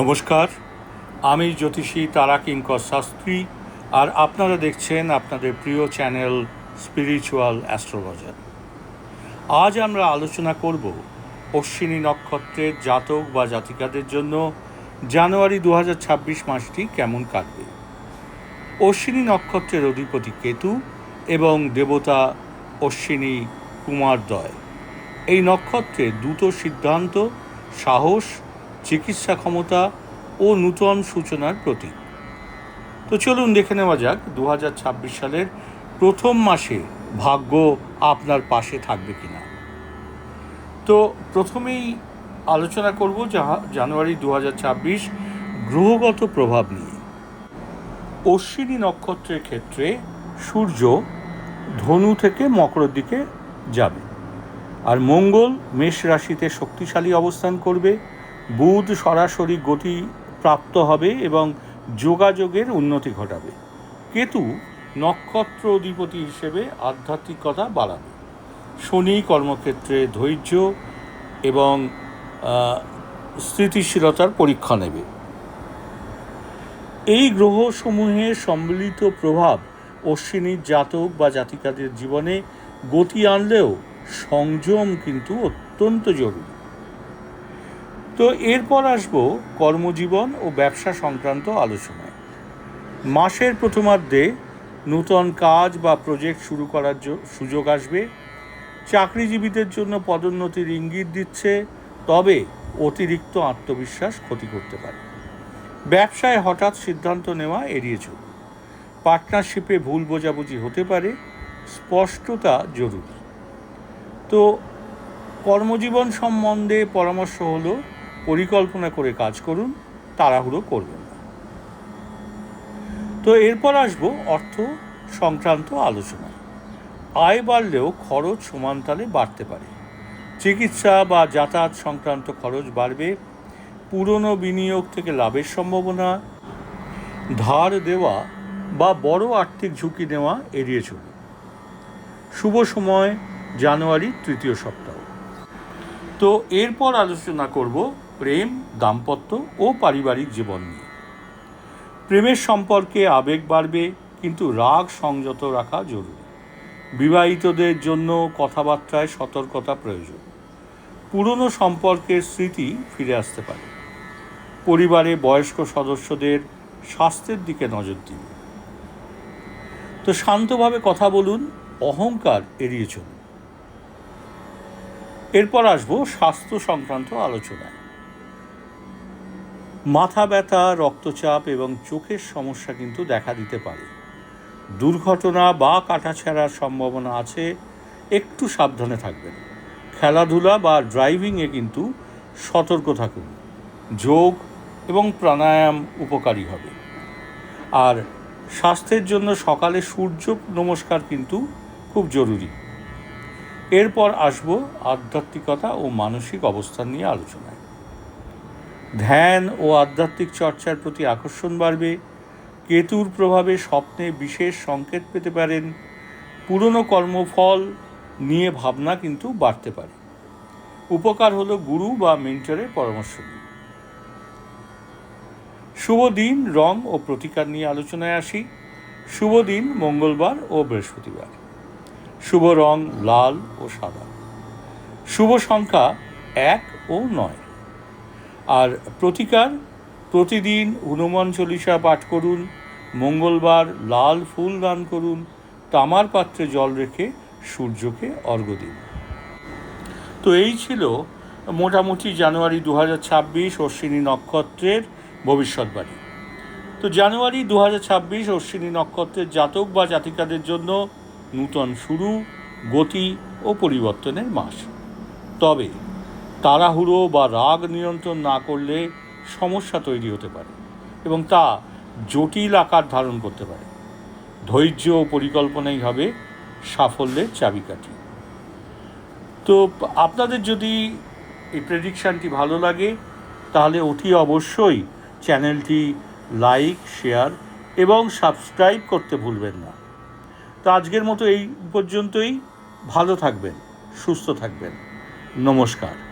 নমস্কার, আমি জ্যোতিষী তারা কিঙ্কর শাস্ত্রী আর আপনারা দেখছেন আপনাদের প্রিয় চ্যানেল স্পিরিচুয়াল অ্যাস্ট্রোলজার আজ আমরা আলোচনা করব অশ্বিনী নক্ষত্রের জাতক বা জাতিকাদের জন্য জানুয়ারি দু হাজার ছাব্বিশ মাসটি কেমন কাটবে। অশ্বিনী নক্ষত্রের অধিপতি কেতু এবং দেবতা অশ্বিনী কুমারদ্বয়। এই নক্ষত্রে দ্রুত সিদ্ধান্ত, সাহস চিকিৎসা ক্ষমতা ও নূতন সূচনার প্রতীক। তো চলুন দেখে নেওয়া যাক দু হাজার ছাব্বিশ সালের প্রথম মাসে ভাগ্য আপনার পাশে থাকবে কিনা। তো প্রথমেই আলোচনা করব জানুয়ারি দু হাজার ছাব্বিশ গ্রহগত প্রভাব নিয়ে। অশ্বিনী নক্ষত্রের ক্ষেত্রে সূর্য ধনু থেকে মকরের দিকে যাবে। আর মঙ্গল মেষ রাশিতে শক্তিশালী অবস্থান করবে। বুধ সরাসরি গতি প্রাপ্ত হবে এবং যোগাযোগের উন্নতি ঘটাবে। কেতু নক্ষত্র অধিপতি হিসেবে আধ্যাত্মিকতা বাড়াবে। শনি কর্মক্ষেত্রে ধৈর্য এবং স্থিতিশীলতার পরীক্ষা নেবে। এই গ্রহসমূহের সম্মিলিত প্রভাব অশ্বিনীর জাতক বা জাতিকাদের জীবনে গতি আনলেও সংযম কিন্তু অত্যন্ত জরুরি। তো এরপর আসব কর্মজীবন ও ব্যবসা সংক্রান্ত আলোচনায়। মাসের প্রথমার্ধে নূতন কাজ বা প্রজেক্ট শুরু করার সুযোগ আসবে। চাকরিজীবীদের জন্য পদোন্নতির ইঙ্গিত দিচ্ছে, তবে অতিরিক্ত আত্মবিশ্বাস ক্ষতি করতে পারে। ব্যবসায় হঠাৎ সিদ্ধান্ত নেওয়া এড়িয়ে চলুন। পার্টনারশিপে ভুল বোঝাবুঝি হতে পারে, স্পষ্টতা জরুরি। তো কর্মজীবন সম্বন্ধে পরামর্শ হলো পরিকল্পনা করে কাজ করুন, তাড়াহুড়ো করবেন না। তো এরপর আসব অর্থ সংক্রান্ত আলোচনা। আয় বাড়লেও খরচ সমানতালে বাড়তে পারে। চিকিৎসা বা যাতায়াত সংক্রান্ত খরচ বাড়বে, পুরনো বিনিয়োগ থেকে লাভের সম্ভাবনা, ধার দেওয়া বা বড় আর্থিক ঝুঁকি নেওয়া এড়িয়ে চলুন। শুভ সময় জানুয়ারি তৃতীয় সপ্তাহ। তো এরপর আলোচনা করব প্রেম, দাম্পত্য ও পারিবারিক জীবন নিয়ে। প্রেমের সম্পর্কে আবেগ বাড়বে, কিন্তু রাগ সংযত রাখা জরুরি। বিবাহিতদের জন্য কথাবার্তায় সতর্কতা প্রয়োজন। পুরনো সম্পর্কের স্মৃতি ফিরে আসতে পারে। পরিবারে বয়স্ক সদস্যদের স্বাস্থ্যের দিকে নজর দিন। তো শান্তভাবে কথা বলুন, অহংকার এড়িয়ে চলুন। এরপর আসব স্বাস্থ্য সংক্রান্ত আলোচনায়। মাথা ব্যথা, রক্তচাপ এবং চোখের সমস্যা কিন্তু দেখা দিতে পারে। দুর্ঘটনা বা কাটাছেঁড়ার সম্ভাবনা আছে, একটু সাবধানে থাকবেন। খেলাধুলা বা ড্রাইভিংয়ে কিন্তু সতর্ক থাকুন। যোগ এবং প্রাণায়াম উপকারী হবে। আর স্বাস্থ্যের জন্য সকালে সূর্য নমস্কার কিন্তু খুব জরুরি। এরপর আসব আধ্যাত্মিকতা ও মানসিক অবস্থান নিয়ে আলোচনায়। ধ্যান ও আধ্যাত্মিক চর্চার প্রতি আকর্ষণ বাড়বে। কেতুর প্রভাবে স্বপ্নে বিশেষ সংকেত পেতে পারেন। পুরনো কর্মফল নিয়ে ভাবনা কিন্তু বাড়তে পারে। উপকার হলো গুরু বা মেন্টরের পরামর্শ নিন শুভ দিন, রং ও প্রতিকার নিয়ে আলোচনায় আসি। শুভ দিন, মঙ্গলবার ও বৃহস্পতিবার। শুভ রং লাল ও সাদা। শুভ সংখ্যা এক ও নয়। আর প্রতিকার, প্রতিদিন হনুমান চল্লিশা পাঠ করুন, মঙ্গলবার লাল ফুল দান করুন, তামার পাত্রে জল রেখে সূর্যকে অর্ঘ্য দিন। তো এই ছিল মোটামুটি জানুয়ারি দু হাজার ছাব্বিশ অশ্বিনী নক্ষত্রের ভবিষ্যৎবাণী তো জানুয়ারি দু হাজার ছাব্বিশ অশ্বিনী নক্ষত্রের জাতক বা জাতিকাদের জন্য নূতন শুরু, গতি ও পরিবর্তনের মাস। তবে তাড়াহুড়ো বা রাগ নিয়ন্ত্রণ না করলে সমস্যা তৈরি হতে পারে এবং তা জটিল আকার ধারণ করতে পারে। ধৈর্য ও পরিকল্পনাই হবে সাফল্যের চাবিকাঠি। তো আপনাদের যদি এই প্রেডিকশানটি ভালো লাগে, তাহলে অতি অবশ্যই চ্যানেলটি লাইক শেয়ার এবং সাবস্ক্রাইব করতে ভুলবেন না। তো আজকের মতো এই পর্যন্তই। ভালো থাকবেন, সুস্থ থাকবেন। নমস্কার।